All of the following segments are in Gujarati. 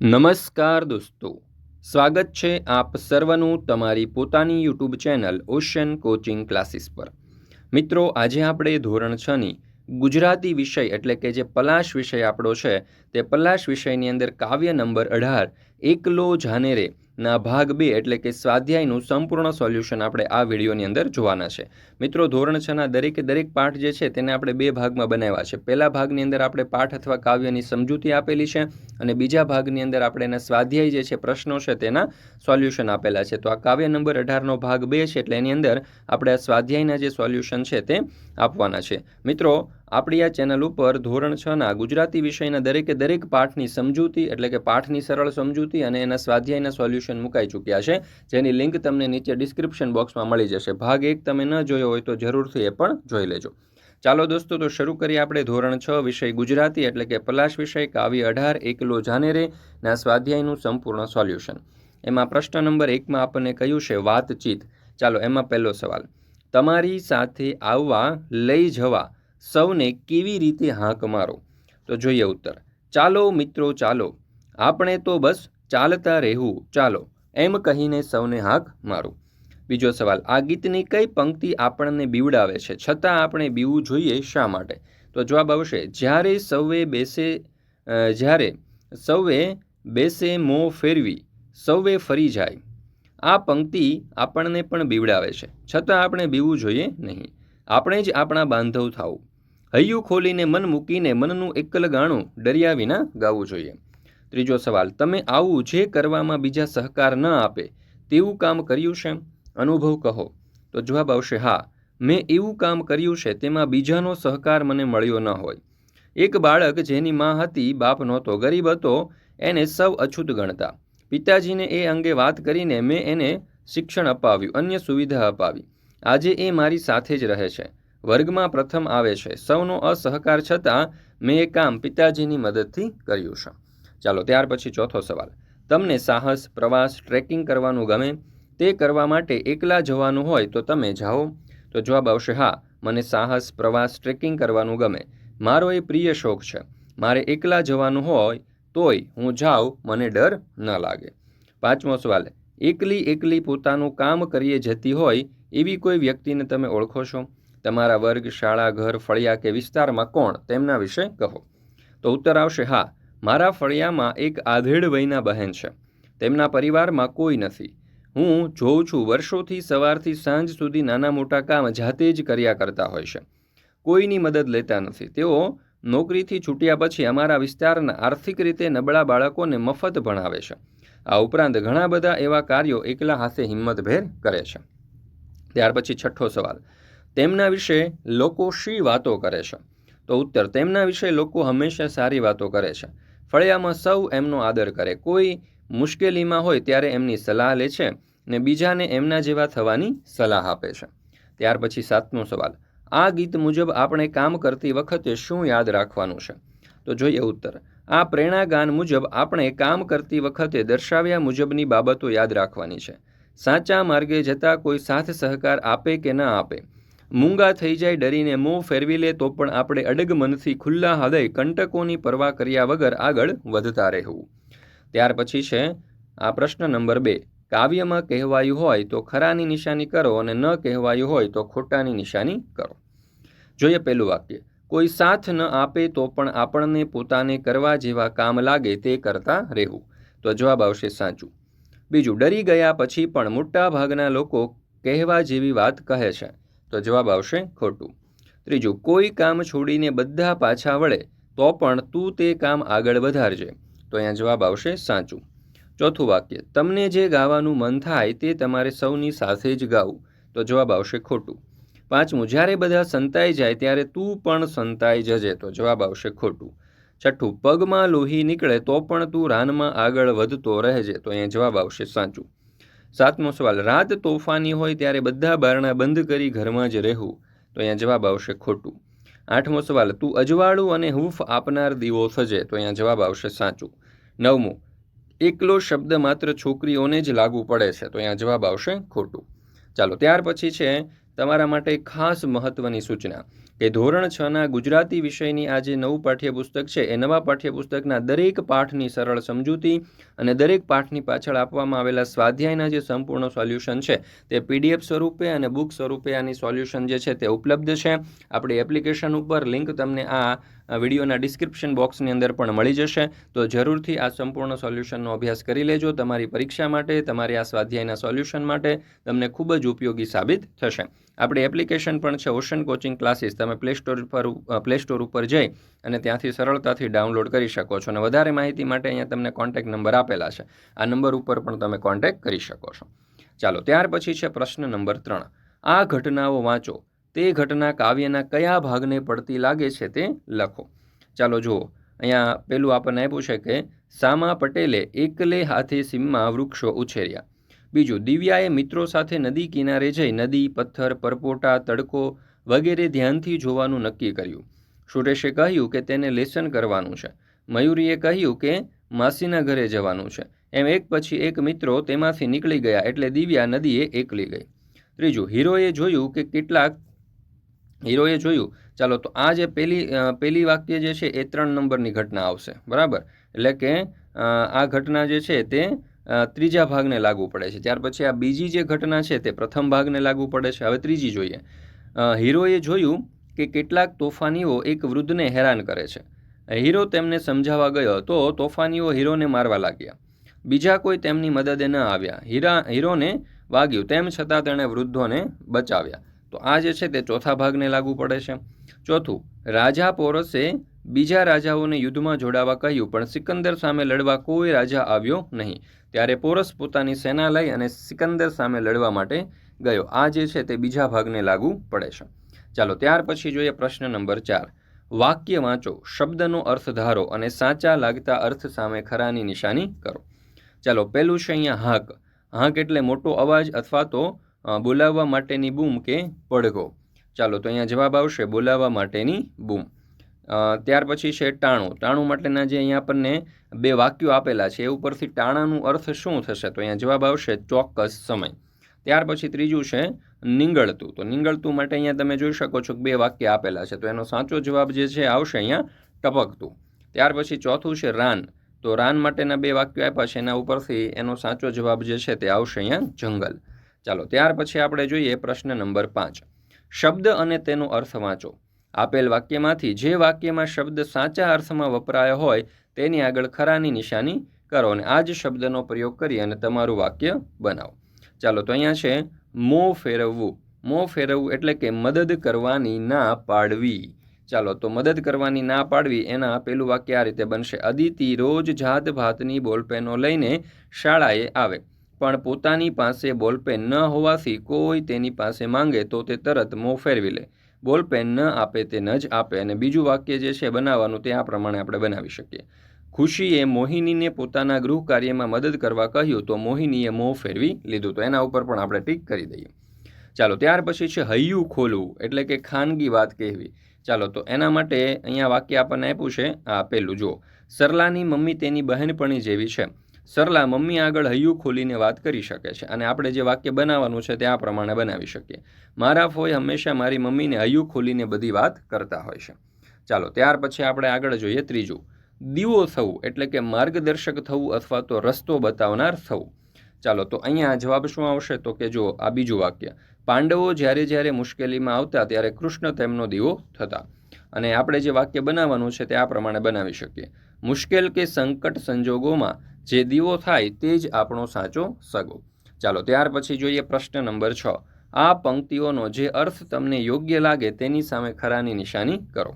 નમસ્કાર દોસ્તો. સ્વાગત છે આપ સર્વનું તમારી પોતાની YouTube channel Ocean coaching classes પર. મિત્રો, આજે આપણે ધોરણ છની ગુજરાતી વિષય એટલે કે જે પલાશ વિષય આપણો છે, તે પલાશ વિષયની અંદર કાવ્ય નંબર અઢાર એકલો જાનેરે ના ભાગ બે એટલે કે સ્વાધ્યાયનું સંપૂર્ણ સોલ્યુશન આપણે આ વિડીયોની અંદર જોવાના છે. મિત્રો, ધોરણ છના દરેકે દરેક પાઠ જે છે તેને આપણે બે ભાગમાં બનાવ્યા છે. પહેલા ભાગની અંદર આપણે પાઠ અથવા કાવ્યની સમજૂતી આપેલી છે અને બીજા ભાગની અંદર આપણે એના સ્વાધ્યાય જે છે પ્રશ્નો છે તેના સોલ્યુશન આપેલા છે. તો આ કાવ્ય નંબર અઢારનો ભાગ બે છે એટલે એની અંદર આપણે આ સ્વાધ્યાયના જે સોલ્યુશન છે તે આપવાના છે. મિત્રો આપણી આ ચેનલ ઉપર ધોરણ છના ગુજરાતી વિષયના દરેકે દરેક પાઠની સમજૂતી એટલે કે પાઠની સરળ સમજૂતી અને એના સ્વાધ્યાયના સોલ્યુશન મુકાઈ ચૂક્યા છે. જેની લિંક તમને નીચે ડિસ્ક્રિપ્શન બોક્સમાં મળી જશે. ભાગ એક તમે ન જોયો હોય તો જરૂરથી એ પણ જોઈ લેજો. ચાલો દોસ્તો, તો શરૂ કરીએ આપણે ધોરણ છ વિષય ગુજરાતી એટલે કે પલાશ વિષય કાવ્ય અઢાર એકલો જાનેરે ના સ્વાધ્યાયનું સંપૂર્ણ સોલ્યુશન. એમાં પ્રશ્ન નંબર એકમાં આપણને કહ્યું છે? વાતચીત. ચાલો એમાં પહેલો સવાલ. તમારી સાથે આવવા લઈ જવા સૌને કેવી રીતે હાંક મારો? તો જોઈએ ઉત્તર. ચાલો મિત્રો, ચાલો. આપણે તો બસ ચાલતા રહેવું. ચાલો, એમ કહીને સૌને હાંક મારો. બીજો સવાલ, આ ગીતની કઈ પંક્તિ આપણને બીવડાવે છે? છતાં આપણે બીવું જોઈએ શા માટે? તો જવાબ આવશે, જ્યારે સૌએ બેસે જ્યારે સૌએ બેસે મો ફેરવી, સૌએ ફરી જાય. આ પંક્તિ આપણને પણ બીવડાવે છે. છતાં આપણે બીવું જોઈએ નહીં. આપણે જ આપણા બાંધવ થાવું હૈયું ખોલીને મન મૂકીને મનનું એકલ ગાણું ડર્યા વિના ગાવું જોઈએ. ત્રીજો સવાલ, તમે આવું જે કરવામાં બીજા સહકાર ન આપે, તેવું કામ કર્યું છે? અનુભવ કહો. તો જવાબ આવશે, હા. મેં એવું કામ કર્યું છે, તેમાં બીજાનો સહકાર મને મળ્યો ન હોય. એક બાળક જેની માં હતી, બાપ નહોતો, ગરીબ હતો, એને સૌ અછૂત ગણતા. પિતાજીને એ અંગે વાત કરીને મેં એને શિક્ષણ અપાવ્યું, અન્ય સુવિધા અપાવી. આજે એ મારી સાથે જ રહે છે. વર્ગમાં પ્રથમ આવે છે. સૌનો અસહકાર છતાં મેં એ કામ પિતાજીની મદદથી કર્યું છે. ચાલો, ત્યાર પછી ચોથો સવાલ. તમને સાહસ, પ્રવાસ, ટ્રેકિંગ કરવાનું ગમે તે કરવા માટે એકલા જવાનું હોય તો તમે જાઓ. તો જવાબ આવશે, હા, મને સાહસ, પ્રવાસ, ટ્રેકિંગ કરવાનું ગમે. મારો એ પ્રિય શોખ છે. મારે એકલા જવાનું હોય તોય હું જાઉં, મને ડર ન લાગે. પાંચમો સવાલ. એકલી એકલી પોતાનું કામ કરીએ જતી હોય એવી કોઈ વ્યક્તિને તમે ઓળખો છો? તમારા વર્ગ, શાળા, ઘર, ફળિયા કે વિસ્તારમાં કોણ? તેમના વિશે કહો. તો ઉત્તર આવશે, હા, મારા ફળિયામાં એક આધેડ વયના બહેન છે. તેમના પરિવારમાં કોઈ નથી. હું જોઉં છું, વર્ષોથી સવારથી સાંજ સુધી નાના મોટા કામ જાતે જ કર્યા કરતા હોય છે. કોઈની મદદ લેતા નથી. તેઓ નોકરીથી છૂટ્યા પછી અમારા વિસ્તારના આર્થિક રીતે નબળા બાળકોને મફત ભણાવે છે. આ ઉપરાંત ઘણા બધા એવા કાર્યો એકલા હાથે હિંમતભેર કરે છે. ત્યાર પછી છઠ્ઠો સવાલ. તેમના વિશે લોકો શી વાતો કરે છે? તો ઉત્તર, તેમના વિશે લોકો હંમેશા સારી વાતો કરે છે. ફળિયામાં સૌ એમનો આદર કરે. કોઈ મુશ્કેલીમાં હોય ત્યારે એમની સલાહ લે છે ને બીજાને એમના જેવા થવાની સલાહ આપે છે. ત્યાર પછી સાતમો સવાલ. આ ગીત મુજબ આપણે કામ કરતી વખતે શું યાદ રાખવાનું છે? તો જોઈએ ઉત્તર. આ પ્રેરણાગાન મુજબ આપણે કામ કરતી વખતે દર્શાવ્યા મુજબની બાબતો યાદ રાખવાની છે. સાચા માર્ગે જતા કોઈ સાથ સહકાર આપે કે ન આપે. મૂંગા થઈ જાય ડરીને મોં ફેરવી લે તો પણ આપણે અડગ મનથી ખુલ્લા હૃદય કંટકોની પરવા કર્યા વગર આગળ વધતા રહેવું. ત્યાર પછી છે, આ પ્રશ્ન નંબર બે. કાવ્યમાં કહેવાયું હોય તો ખરાની નિશાની કરો અને ન કહેવાયું હોય તો ખોટાની નિશાની કરો. જોઈએ પેલું વાક્ય. કોઈ સાથ ન આપે તો પણ આપણને પોતાને કરવા જેવા કામ લાગે તે કરતા રહેવું. તો જવાબ આવશે સાચું. બીજું, ડરી ગયા પછી પણ મોટા ભાગના લોકો કહેવા જેવી વાત કહે છે. તો જવાબ આવશે ખોટું. ત્રીજું, કોઈ કામ છોડીને બધા પાછા વળે તો પણ તું તે કામ આગળ વધારજે. તો અહીંયા જવાબ આવશે સાચું. ચોથું વાક્ય, તમને જે ગાવાનું મન થાય તે તમારે સૌની સાથે જ ગાવું. તો જવાબ આવશે ખોટું. પાંચમું જ્યારે બધા સંતાઈ જાય ત્યારે તું પણ સંતાઈ જજે. તો જવાબ આવશે ખોટું. છઠ્ઠું, પગમાં લોહી નીકળે તો પણ તું રાનમાં આગળ વધતો રહેજે. તો અહીંયા જવાબ આવશે સાચું. સાતમો સવાલ, રાત તોફાની હોય ત્યારે બધા બારણા બંધ કરી ઘરમાં જ રહેવું. તો અહીંયા જવાબ આવશે ખોટું. આઠમો સવાલ, તું અજવાળું અને હૂફ આપનાર દીવો થજે તો અહીંયા જવાબ આવશે સાચું. નવમું, એકલો શબ્દ માત્ર છોકરીઓને જ લાગુ પડે છે. તો અહીંયા જવાબ આવશે ખોટું. ચાલો, ત્યાર પછી છે તમારા માટે ખાસ મહત્વની સૂચના કે ધોરણ છના ગુજરાતી વિષયની આ જે નવું પાઠ્યપુસ્તક છે. એ નવા પાઠ્યપુસ્તકના દરેક પાઠની સરળ સમજૂતી અને દરેક પાઠની પાછળ આપવામાં આવેલા સ્વાધ્યાયના જે સંપૂર્ણ સોલ્યુશન છે, તે પીડીએફ સ્વરૂપે અને બુક સ્વરૂપે આની સોલ્યુશન જે છે તે ઉપલબ્ધ છે. આપણી એપ્લિકેશન ઉપર લિંક તમને આ આ વિડીયોના ડિસ્ક્રિપ્શન બોક્સની અંદર પણ મળી જશે. તો જરૂરથી આ સંપૂર્ણ સોલ્યુશનનો અભ્યાસ કરી લેજો. તમારી પરીક્ષા માટે, તમારી આ સ્વાધ્યાયના સોલ્યુશન માટે તમને ખૂબ જ ઉપયોગી સાબિત થશે. આપણી એપ્લિકેશન પણ છે, ઓશન કોચિંગ ક્લાસીસ. તમે પ્લે સ્ટોર પર પ્લે સ્ટોર ઉપર જઈ અને ત્યાંથી સરળતાથી ડાઉનલોડ કરી શકો છો. અને વધારે માહિતી માટે અહીંયા તમને કોન્ટેક્ટ નંબર આપેલા છે. આ નંબર ઉપર પણ તમે કોન્ટેક્ટ કરી શકો છો. ચાલો, ત્યાર પછી છે પ્રશ્ન નંબર ત્રણ. આ ઘટનાઓ વાંચો. તે ઘટના કાવ્યના કયા ભાગને પડતી લાગે છે તે લખો. ચાલો જુઓ. અહીંયા પેલું આપણને આપ્યું છે કે, સામા પટેલે એકલે હાથે સીમમાં વૃક્ષો ઉછેર્યા. બીજું, દિવ્યાએ મિત્રો સાથે નદી કિનારે જઈ નદી, પથ્થર, પરપોટા, તડકો વગેરે ધ્યાનથી જોવાનું નક્કી કર્યું. સુરેશે કહ્યું કે તેને લેસન કરવાનું છે. મયુરીએ કહ્યું કે, માસીના ઘરે જવાનું છે. એમ એક પછી એક મિત્રો તેમાંથી નીકળી ગયા એટલે દિવ્યા નદીએ એકલી ગઈ. ત્રીજું, હીરોએ જોયું કે કેટલાક હીરોએ જોયું. ચાલો તો આ જે પેલી પેલી વાક્ય જે છે એ ત્રણ નંબરની ઘટના આવશે. બરાબર? એટલે કે આ ઘટના જે છે તે ત્રીજા ભાગને લાગુ પડે છે. ત્યાર પછી આ બીજી જે ઘટના છે તે પ્રથમ ભાગને લાગુ પડે છે. હવે ત્રીજી જોઈએ. હીરોએ જોયું કે કેટલાક તોફાનીઓ એક વૃદ્ધને હેરાન કરે છે. હીરો તેમને સમજાવવા ગયો તો તોફાનીઓ હીરોને મારવા લાગ્યા. બીજા કોઈ તેમની મદદે ન આવ્યા. હીરા, હીરોને વાગ્યું. તેમ છતાં તેણે વૃદ્ધોને બચાવ્યા. તો આ જે છે તે ચોથા ભાગને લાગુ પડે છે. ચોથું, રાજા પોરસે બીજા રાજાઓને યુદ્ધમાં જોડાવા કહ્યું, પણ સિકંદર સામે લડવા કોઈ રાજા આવ્યો નહીં. ત્યારે પોરસ પોતાની સેના લઈ અને સિકંદર સામે લડવા માટે ગયો. આ જે છે તે બીજા ભાગને લાગુ પડે છે. ચાલો, ત્યાર પછી જોઈએ પ્રશ્ન નંબર ચાર. વાક્ય વાંચો, શબ્દનો અર્થ ધારો અને સાચા લાગતા અર્થ સામે ખરાની નિશાની કરો. ચાલો પહેલું છે અહીંયા હાક. હાક એટલે મોટો અવાજ અથવા તો બોલાવવા માટેની બૂમ કે પડઘો? ચાલો, તો અહીંયા જવાબ આવશે, બોલાવવા માટેની બૂમ. ત્યાર પછી છે ટાણું. ટાણું માટેના જે અહીંયા આપણને બે વાક્યો આપેલા છે, એ ઉપરથી ટાણાનું અર્થ શું થશે? તો અહીંયા જવાબ આવશે, ચોક્કસ સમય. ત્યાર પછી ત્રીજું છે નિંગળતું. તો નિંગળતું માટે અહીંયા તમે જોઈ શકો છો કે બે વાક્ય આપેલા છે. તો એનો સાચો જવાબ જે છે, આવશે અહીંયા ટપકતું. ત્યાર પછી ચોથું છે રાન. તો રાન માટેના બે વાક્યો આપ્યા છે, એના ઉપરથી એનો સાચો જવાબ જે છે, તે આવશે અહીંયા જંગલ. ચાલો, ત્યાર પછી આપણે જોઈએ પ્રશ્ન નંબર પાંચ. શબ્દ અને તેનો અર્થ વાંચો. આપેલ વાક્યમાંથી જે વાક્યમાં શબ્દ સાચા અર્થમાં વપરાયો હોય, તેની આગળ ખરાની નિશાની કરો અને આ જ શબ્દનો પ્રયોગ કરી અને તમારું વાક્ય બનાવો. ચાલો, તો અહીંયા છે, મો ફેરવવું. મો ફેરવવું એટલે કે મદદ કરવાની ના પાડવી. ચાલો, તો મદદ કરવાની ના પાડવી, એના પેલું વાક્ય આ રીતે બનશે. અદિતિ રોજ જાત ભાતની બોલપેનો લઈને શાળાએ આવે. પણ પોતાની પાસે બોલપેન ન હોવાથી કોઈ તેની પાસે માંગે તો તે તરત મોં ફેરવી લે. બોલપેન ન આપે તે ન જ આપે અને બીજું વાક્ય જે છે બનાવવાનું તે આ પ્રમાણે આપણે બનાવી શકીએ. ખુશીએ મોહિનીને પોતાના ગૃહ કાર્યમાં મદદ કરવા કહ્યું તો મોહિનીએ મોં ફેરવી લીધું. તો એના ઉપર પણ આપણે ટીક કરી દઈએ. ચાલો, ત્યાર પછી છે હૈયું ખોલવું, એટલે કે ખાનગી વાત કહેવી. ચાલો, તો એના માટે અહીંયા વાક્ય આપણને આપ્યું છે. આ પેલું જુઓ. સરલાની મમ્મી તેની બહેનપણી જેવી છે. સરલા મમ્મી આગળ હૈયું ખોલીને વાત કરી શકે છે અને આપણે જે વાક્ય બનાવવાનું છે તે આ પ્રમાણે બનાવી શકીએ. મારા ફોય હંમેશા મારી મમ્મીને હૈયું ખોલીને બધી વાત કરતા હોય છે. ચાલો, ત્યાર પછી આપણે આગળ જોઈએ ત્રીજું. દીવો થવું એટલે કે માર્ગદર્શક થવું અથવા તો રસ્તો બતાવનાર થવું. ચાલો, તો અહીંયા જવાબ શું આવશે? તો કે જો આ બીજું વાક્ય. પાંડવો જ્યારે જ્યારે મુશ્કેલીમાં આવતા ત્યારે કૃષ્ણ તેમનો દીવો થતા. અને આપણે જે વાક્ય બનાવવાનું છે તે આ પ્રમાણે બનાવી શકીએ. મુશ્કેલ કે સંકટ સંજોગોમાં જે દીવો થાય તે જ આપણો સાચો સગો. ચાલો, ત્યાર પછી જોઈએ પ્રશ્ન નંબર છ. આ પંક્તિઓનો જે અર્થ તમને યોગ્ય લાગે તેની સામે ખરાની નિશાની કરો.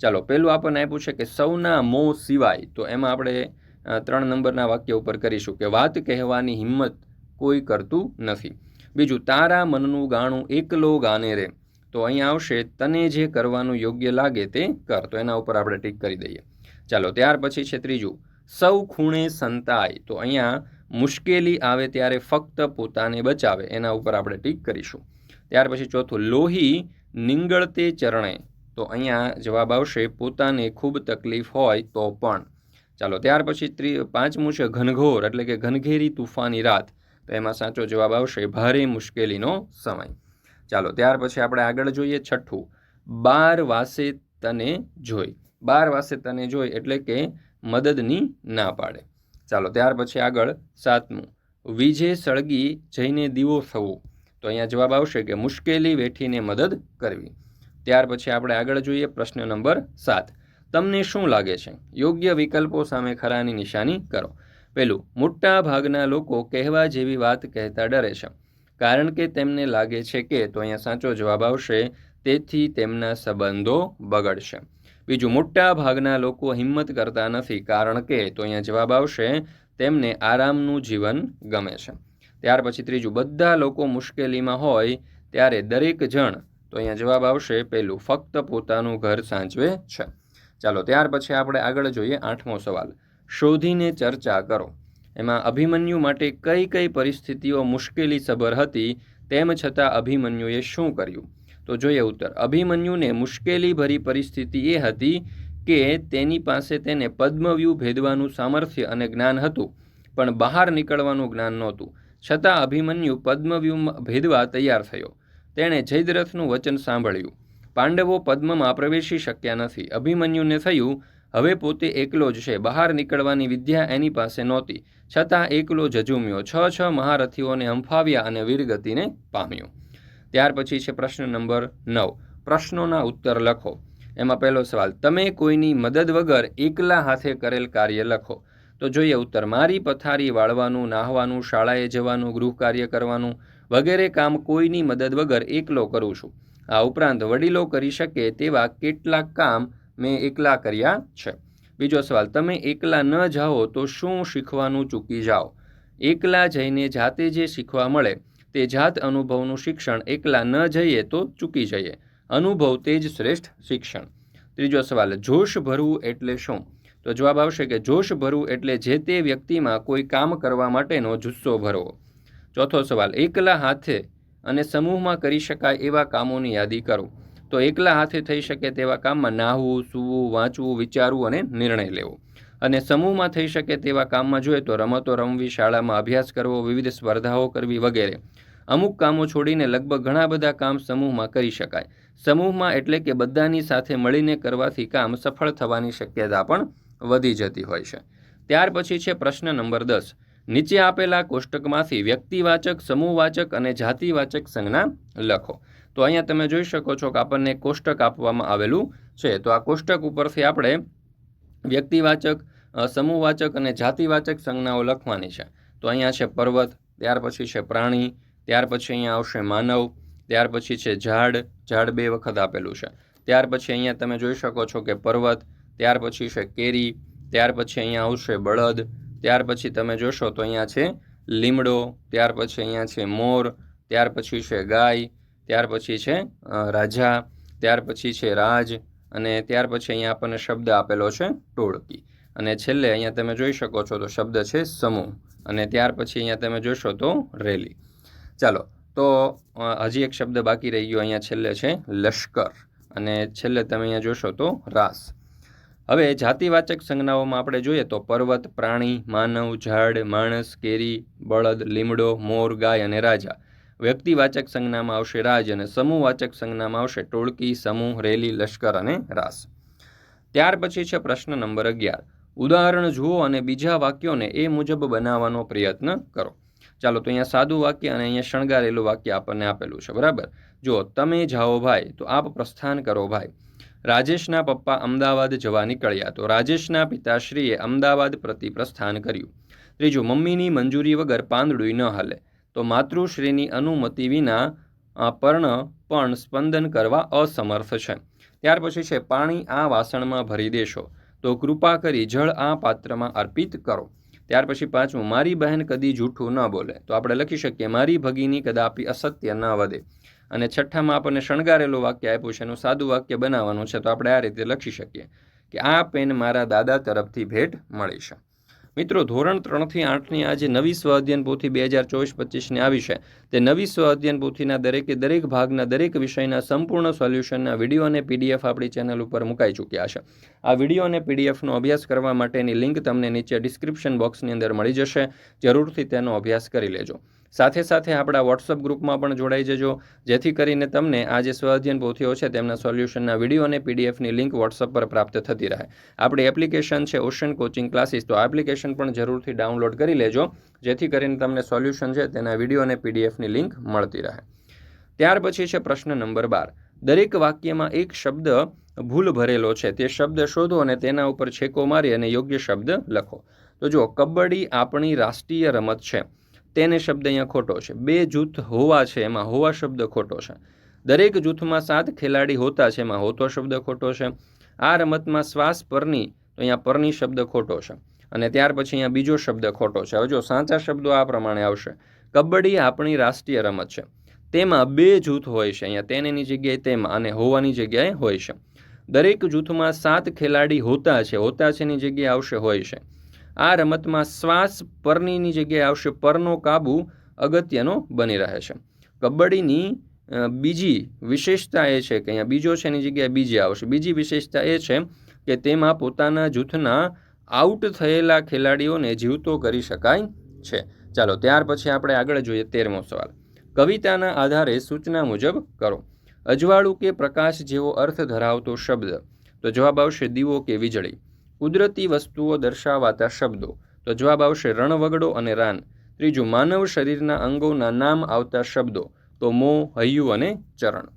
ચાલો, પહેલું આપણને આપ્યું છે કે સૌના મો સિવાય, તો એમાં આપણે ત્રણ નંબરના વાક્ય ઉપર કરીશું કે વાત કહેવાની હિંમત કોઈ કરતું નથી. બીજું, તારા મનનું ગાણું એકલો ગાને રે. તો અહીં આવશે, તને જે કરવાનું યોગ્ય લાગે તે કર. તો એના ઉપર આપણે ટીક કરી દઈએ. ચાલો, ત્યાર પછી છે ત્રીજું. સૌ ખૂણે સંતાય. તો અહીંયા મુશ્કેલી આવે ત્યારે ફક્ત પોતાને બચાવે. એના ઉપર આપણે ટીક કરીશું. ત્યાર પછી ચોથું, લોહી નિંગળતે ચરણે. તો અહીંયા જવાબ આવશે, પોતાને ખૂબ તકલીફ હોય તો પણ. ચાલો, ત્યાર પછી ત્રી, પાંચમું છે ઘનઘોર, એટલે કે ઘનઘેરી તુફાની રાત. તો એમાં સાચો જવાબ આવશે, ભારે મુશ્કેલીનો સમય. ચાલો, ત્યાર પછી આપણે આગળ જોઈએ છઠ્ઠું. બાર વાસે તને જોઈ. બાર વાસે તને જોઈ એટલે કે મદદની ના પાડે. ચાલો, ત્યાર પછી આગળ સાતમું. વીજે સળગી જઈને દીવો થવું. તો અહીંયા જવાબ આવશે કે મુશ્કેલી વેઠીને મદદ કરવી. ત્યાર પછી આપણે આગળ જોઈએ પ્રશ્ન નંબર સાત. તમને શું લાગે છે? યોગ્ય વિકલ્પો સામે ખરાની નિશાની કરો. પહેલું મોટા ભાગના લોકો કહેવા જેવી વાત કહેતા ડરે છે. કારણ કે તેમને લાગે છે કે, તો અહીંયા સાચો જવાબ આવશે, તેથી તેમના સંબંધો બગડશે. બીજું, મોટા ભાગના લોકો હિંમત કરતા નથી કારણ કે, તો અહીંયા જવાબ આવશે, તેમને આરામનું જીવન ગમે છે. ત્યાર પછી ત્રીજું, બધા લોકો મુશ્કેલીમાં હોય ત્યારે દરેક જણ, તો અહીંયા જવાબ આવશે પહેલું ફક્ત પોતાનું ઘર સાંચવે છે. ચાલો, ત્યાર પછી આપણે આગળ જોઈએ આઠમો સવાલ. શોધીને ચર્ચા કરો. એમાં અભિમન્યુ માટે કઈ કઈ પરિસ્થિતિઓ મુશ્કેલી સભર હતી, તેમ છતાં અભિમન્યુએ શું કર્યું? તો જોઈએ ઉત્તર. અભિમન્યુને મુશ્કેલીભરી પરિસ્થિતિ એ હતી કે તેની પાસે તેને પદ્મવ્યૂહ ભેદવાનું સામર્થ્ય અને જ્ઞાન હતું, પણ બહાર નીકળવાનું જ્ઞાન નહોતું. છતાં અભિમન્યુ પદ્મવ્યૂહ ભેદવા તૈયાર થયો. તેણે જયદ્રથનું વચન સાંભળ્યું. પાંડવો પદ્મમાં પ્રવેશી શક્યા નથી. અભિમન્યુને થયું, હવે પોતે એકલો જ છે. બહાર નીકળવાની વિદ્યા એની પાસે નહોતી. છતાં એકલો જજુમ્યો છ છ મહારથીઓને હંફાવ્યા અને વીરગતિને પામ્યો. ત્યાર પછી છે પ્રશ્ન નંબર નવ. પ્રશ્નોના ઉત્તર લખો. એમાં પહેલો સવાલ, તમે કોઈની મદદ વગર એકલા હાથે કરેલ કાર્ય લખો. તો જોઈએ ઉત્તર, મારી પથારી વાળવાનું, નાહવાનું, શાળાએ જવાનું, ગૃહ કાર્ય કરવાનું વગેરે કામ કોઈની મદદ વગર એકલો કરું છું. આ ઉપરાંત વડીલો કરી શકે તેવા કેટલાક કામ મેં એકલા કર્યા છે. બીજો સવાલ, તમે એકલા ન જાઓ તો શું શીખવાનું ચૂકી જાઓ? એકલા જઈને જાતે જે શીખવા મળે તે જાત અનુભવનું શિક્ષણ એકલા ન જઈએ તો ચૂકી જઈએ. અનુભવ તે જ શ્રેષ્ઠ શિક્ષણ. ત્રીજો સવાલ, જોશ ભરવું એટલે શું? તો જવાબ આવશે કે જોશ ભરવું એટલે જે તે વ્યક્તિમાં કોઈ કામ કરવા માટેનો જુસ્સો ભરવો. ચોથો સવાલ, એકલા હાથે અને સમૂહમાં કરી શકાય એવા કામોની યાદી કરો. તો એકલા હાથે થઈ શકે તેવા કામમાં નાહવું, સૂવું, વાંચવું, વિચારવું અને નિર્ણય લેવો. અને સમૂહમાં થઈ શકે તેવા કામમાં જોઈએ તો રમતો રમવી, શાળામાં અભ્યાસ કરવો, વિવિધ સ્પર્ધાઓ કરવી વગેરે. અમુક કામો છોડીને લગભગ ઘણા બધા કામ સમૂહમાં કરી શકાય. સમૂહમાં એટલે કે બધાની સાથે મળીને કરવાથી કામ સફળ થવાની શક્યતા પણ વધી જતી હોય છે. ત્યાર પછી છે પ્રશ્ન નંબર દસ. નીચે આપેલા કોષ્ટકમાંથી વ્યક્તિવાચક, સમૂહવાચક અને જાતિવાચક સંજ્ઞા લખો. તો અહીંયા તમે જોઈ શકો છો કે આપણને કોષ્ટક આપવામાં આવેલું છે. તો આ કોષ્ટક ઉપરથી આપણે વ્યક્તિવાચક સમૂહવાચક અને જાતિવાચક સંજ્ઞાઓ લખવાની છે. તો અહીંયા છે પર્વત, ત્યાર પછી છે પ્રાણી ત્યાર પછી અહીંયા આવશે માનવ ત્યાર પછી છે ઝાડ ઝાડ બે વખત આપેલું છે ત્યાર પછી અહીંયા તમે જોઈ શકો છો કે પર્વત ત્યાર પછી છે કેરી ત્યાર પછી અહીંયા આવશે બળદ ત્યાર પછી તમે જોશો તો અહીંયા છે લીમડો ત્યાર પછી અહીંયા છે મોર ત્યાર પછી છે ગાય ત્યાર પછી છે રાજા ત્યાર પછી છે રાજ અને ત્યાર પછી અહીંયા આપણને શબ્દ આપેલો છે ટોળકી અને છેલ્લે અહીંયા તમે જોઈ શકો છો તો શબ્દ છે સમૂહ અને ત્યાર પછી અહીંયા તમે જોશો તો રેલી ચાલો, તો હજી એક શબ્દ બાકી રહી ગયો અહીંયા છેલ્લે છે, લશ્કર. અને છેલ્લે તમે અહીંયા જોશો તો રાસ. હવે જાતિવાચક સંજ્ઞાઓમાં આપણે જોઈએ તો પર્વત, પ્રાણી, માનવ, ઝાડ, માણસ, કેરી, બળદ, લીમડો, મોર, ગાય અને રાજા. વ્યક્તિવાચક સંજ્ઞામાં આવશે રાજ અને સમૂહવાચક સંજ્ઞામાં આવશે ટોળકી, સમૂહ, રેલી, લશ્કર અને રાસ. ત્યાર પછી છે પ્રશ્ન નંબર અગિયાર. ઉદાહરણ જુઓ અને બીજા વાક્યોને એ મુજબ બનાવવાનો પ્રયત્ન કરો. ચાલો તો અહીંયા સાદું વાક્ય અને અહીંયા શણગારેલું વાક્ય આપણને આપેલું છે, બરાબર? જો તમે જાઓ ભાઈ, તો આપ પ્રસ્થાન કરો ભાઈ. રાજેશના પપ્પા અમદાવાદ જવા નીકળ્યા, તો રાજેશના પિતાશ્રીએ અમદાવાદ પ્રતિ પ્રસ્થાન કર્યું. ત્રીજું, મમ્મીની મંજૂરી વગર પાંદડું ન હલે, તો માતૃશ્રીની અનુમતિ વિના પર્ણ પણ સ્પંદન કરવા અસમર્થ છે. ત્યાર પછી છે, પાણી આ વાસણમાં ભરી દેશો, તો કૃપા કરી જળ આ પાત્રમાં અર્પિત કરો. ત્યાર પછી પાંચમું મારી બહેન કદી જૂઠું ન બોલે. તો આપણે લખી શકીએ, મારી ભગીની કદાપી અસત્ય ન વધે. અને છઠ્ઠામાં આપણને શણગારેલું વાક્ય આપ્યું છે, એનું સાદું વાક્ય બનાવવાનું છે, તો આપણે આ રીતે લખી શકીએ કે, આ પેન મારા દાદા તરફથી ભેટ મળી છે. મિત્રો, ધોરણ ત્રણથી આઠની આ જે નવી સ્વાધ્યન પોથી બે હજાર ચોવીસ પચીસની આવી છે. તે નવી સ્વાધ્યન પોથીના દરેકે દરેક ભાગના દરેક વિષયના સંપૂર્ણ સોલ્યુશનના વીડિયો અને પીડીએફ આપણી ચેનલ ઉપર મુકાઈ ચૂક્યા છે. આ વીડિયો અને પીડીએફનો અભ્યાસ કરવા માટેની લિંક તમને નીચે ડિસ્ક્રિપ્શન બોક્સની અંદર મળી જશે. જરૂરથી તેનો અભ્યાસ કરી લેજો. સાથે સાથે આપણા વોટ્સઅપ ગ્રુપમાં પણ જોડાઈ જજો. જેથી કરીને તમને આ જે સ્વઅધ્યયન પોથીઓ છે તેમના સોલ્યુશનના વીડિયો અને પીડીએફની લિંક વોટ્સઅપ પર પ્રાપ્ત થતી રહે. આપણી એપ્લિકેશન છે ઓશન કોચિંગ ક્લાસીસ તો આ એપ્લિકેશન પણ જરૂરથી ડાઉનલોડ કરી લેજો, જેથી કરીને તમને સોલ્યુશન છે તેના વીડિયો અને પીડીએફની લિંક મળતી રહે. ત્યાર પછી છે પ્રશ્ન નંબર બાર. દરેક વાક્યમાં એક શબ્દ ભૂલ ભરેલો છે, તે શબ્દ શોધો અને તેના ઉપર છેકો મારી અને યોગ્ય શબ્દ લખો. તો જુઓ, કબડ્ડી આપણી રાષ્ટ્રીય રમત છે. તેને શબ્દ અહીંયા ખોટો છે. બે જૂથ હોવા છે, એમાં હોવા શબ્દ ખોટો છે. દરેક જૂથમાં સાત ખેલાડી હોતા છે, એમાં હોતો શબ્દ ખોટો છે. આ રમતમાં શ્વાસ પરની, તો અહીંયા પરની શબ્દ ખોટો છે. અને ત્યાર પછી અહીંયા બીજો શબ્દ ખોટો છે. હવે જો સાચા શબ્દો આ પ્રમાણે આવશે. કબડ્ડી આપણી રાષ્ટ્રીય રમત છે. તેમાં બે જૂથ હોય છે. અહીંયા તેનેની જગ્યાએ તેમાં અને હોવાની જગ્યાએ હોય છે. દરેક જૂથમાં સાત ખેલાડી હોતા છે. હોતા છેની જગ્યાએ આવશે, હોય છે. આ રમતમાં શ્વાસ પરની જગ્યાએ આવશે. પરનો કાબુ અગત્યનો બની રહે છે. કબડ્ડીની બીજી વિશેષતા એ છે કે અહીંયા બીજો છે એની જગ્યાએ બીજી આવશે. બીજી વિશેષતા એ છે કે તેમાં પોતાના જૂથના આઉટ થયેલા ખેલાડીઓને જીવતો કરી શકાય છે. ચાલો, ત્યાર પછી આપણે આગળ જોઈએ તેરમો સવાલ. કવિતાના આધારે સૂચના મુજબ કરો. અજવાળું કે પ્રકાશ જેવો અર્થ ધરાવતો શબ્દ? તો જવાબ આવશે દીવો કે વીજળી. કુદરતી વસ્તુઓ દર્શાવાતા શબ્દો. તો જવાબ આવશે રણવગડો અને રાન. ત્રીજું, માનવ શરીરના અંગોના નામ આવતા શબ્દો. તો મો, હૈયું અને ચરણ.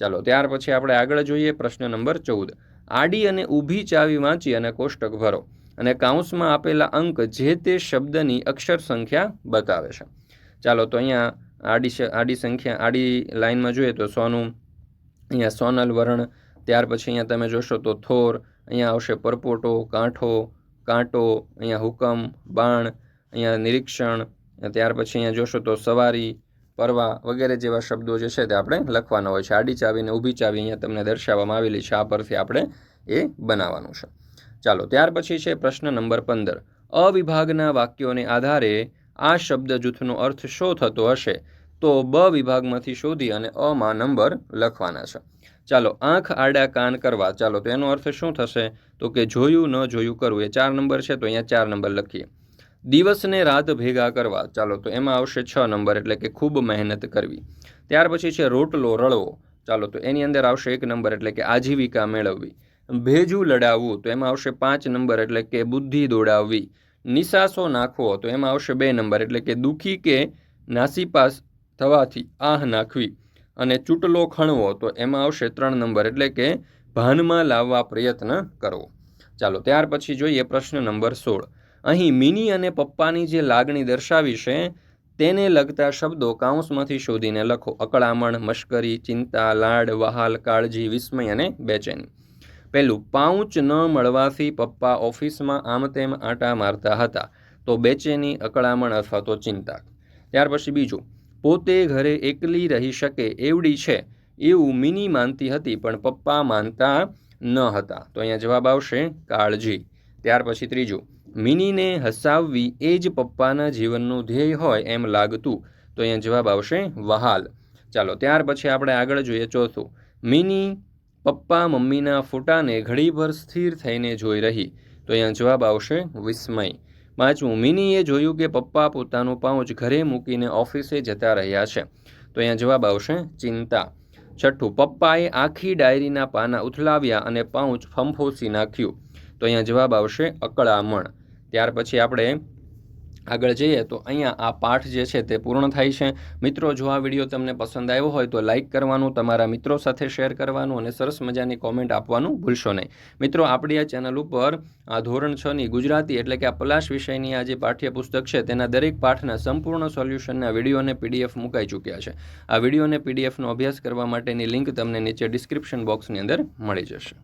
ચાલો, ત્યાર પછી આપણે આગળ જોઈએ પ્રશ્ન નંબર ચૌદ. આડી અને ઊભી ચાવી વાંચી અને કોષ્ટક ભરો. અને કાઉન્સમાં આપેલા અંક જે તે શબ્દની અક્ષર સંખ્યા બતાવે છે. ચાલો, તો અહીંયા આડી આડી સંખ્યા, આડી લાઇનમાં જોઈએ તો સોનું, અહીંયા સોનલ વરણ, ત્યાર પછી અહીંયા તમે જોશો તો થોર અહીંયા આવશે પરપોટો, કાંઠો, કાંટો, અહીંયા હુકમ, બાણ, અહીંયા નિરીક્ષણ ત્યાર પછી અહીંયા જોશો તો સવારી, પરવા વગેરે જેવા શબ્દો જે છે તે આપણે લખવાના હોય છે. આડી ચાવીને ઊભી ચાવી અહીંયા તમને દર્શાવવામાં આવેલી છે. આ પરથી આપણે એ બનાવવાનું છે. ચાલો, ત્યાર પછી છે પ્રશ્ન નંબર પંદર. અવિભાગના વાક્યોને આધારે આ શબ્દ જૂથનો અર્થ શો થતો હશે? તો બ વિભાગમાંથી શોધી અને અમાં નંબર લખવાના છે. ચાલો આંખ, આડા, કાન કરવા. ચાલો, તો એનો અર્થ શું થશે? તો કે જોયું, ન જોયું કરવું. એ ચાર નંબર છે, તો અહીંયા ચાર નંબર લખીએ. દિવસને રાત ભેગા કરવા. ચાલો, તો એમાં આવશે છ નંબર, એટલે કે ખૂબ મહેનત કરવી. ત્યાર પછી છે, રોટલો રળવો. ચાલો, તો એની અંદર આવશે એક નંબર, એટલે કે આજીવિકા મેળવવી. ભેજું લડાવવું, તો એમાં આવશે પાંચ નંબર, એટલે કે બુદ્ધિ દોડાવવી. નિશાસો નાખવો, તો એમાં આવશે બે નંબર, એટલે કે દુઃખી કે નાસીપાસ થવાથી આહ નાખવી. અને ચૂંટલો ખણવો, તો એમાં આવશે ત્રણ નંબર. એટલે કે ભાનમાં લાવવા પ્રયત્ન કરવો. ચાલો, ત્યાર પછી જોઈએ પ્રશ્ન નંબર સોળ. અહીં મિની અને પપ્પાની જે લાગણી દર્શાવી છે, તેને લગતા શબ્દો કાઉન્સમાંથી શોધીને લખો. અકળામણ, મશ્કરી, ચિંતા, લાડ, વહાલ, કાળજી, વિસ્મય અને બેચેની. પહેલું, પાઉચ ન મળવાથી પપ્પા ઓફિસમાં આમ તેમ આંટા મારતા હતા. તો બેચેની અકળામણ અથવા તો ચિંતા. ત્યાર પછી બીજું પોતે ઘરે એકલી રહી શકે એવડી છે. એવું મિની માનતી હતી, પણ પપ્પા માનતા ન હતા. તો અહીંયા જવાબ આવશે કાળજી. ત્યાર પછી ત્રીજું, મિનીને હસાવવી એ જ પપ્પાના જીવનનું ધ્યેય હોય એમ લાગતું. તો અહીંયા જવાબ આવશે વહાલ. ચાલો, ત્યાર પછી આપણે આગળ જોઈએ ચોથું. મિની પપ્પા મમ્મીના ફોટાને ઘડીભર સ્થિર થઈને જોઈ રહી. તો અહીંયા જવાબ આવશે વિસ્મય. પાંચમું મિનીએ જોયું કે પપ્પા પોતાનું પાઉચ ઘરે મૂકીને ઓફિસે જતા રહ્યા છે. તો અહીંયા જવાબ આવશે, ચિંતા. છઠ્ઠું, પપ્પાએ આખી ડાયરીના પાના ઉથલાવ્યા અને પાઉચ ફંફોસી નાખ્યું. તો અહીંયા જવાબ આવશે, અકળામણ. ત્યાર પછી આપણે આગળ જઈએ તો અહીંયા આ પાઠ જે છે તે પૂર્ણ થાય છે. મિત્રો, જો આ વીડિયો તમને પસંદ આવ્યો હોય તો લાઇક કરવાનું, તમારા મિત્રો સાથે શેર કરવાનું અને સરસ મજાની કોમેન્ટ આપવાનું ભૂલશો નહીં. મિત્રો, આપણી આ ચેનલ ઉપર આ ધોરણ છની ગુજરાતી એટલે કે આ પલાશ વિષયની આ જે પાઠ્યપુસ્તક છે તેના દરેક પાઠના સંપૂર્ણ સોલ્યુશનના વીડિયો અને પીડીએફ મુકાઈ ચૂક્યા છે. આ વીડિયો અને પીડીએફનો અભ્યાસ કરવા માટેની લિંક તમને નીચે ડિસ્ક્રિપ્શન બોક્સની અંદર મળી જશે.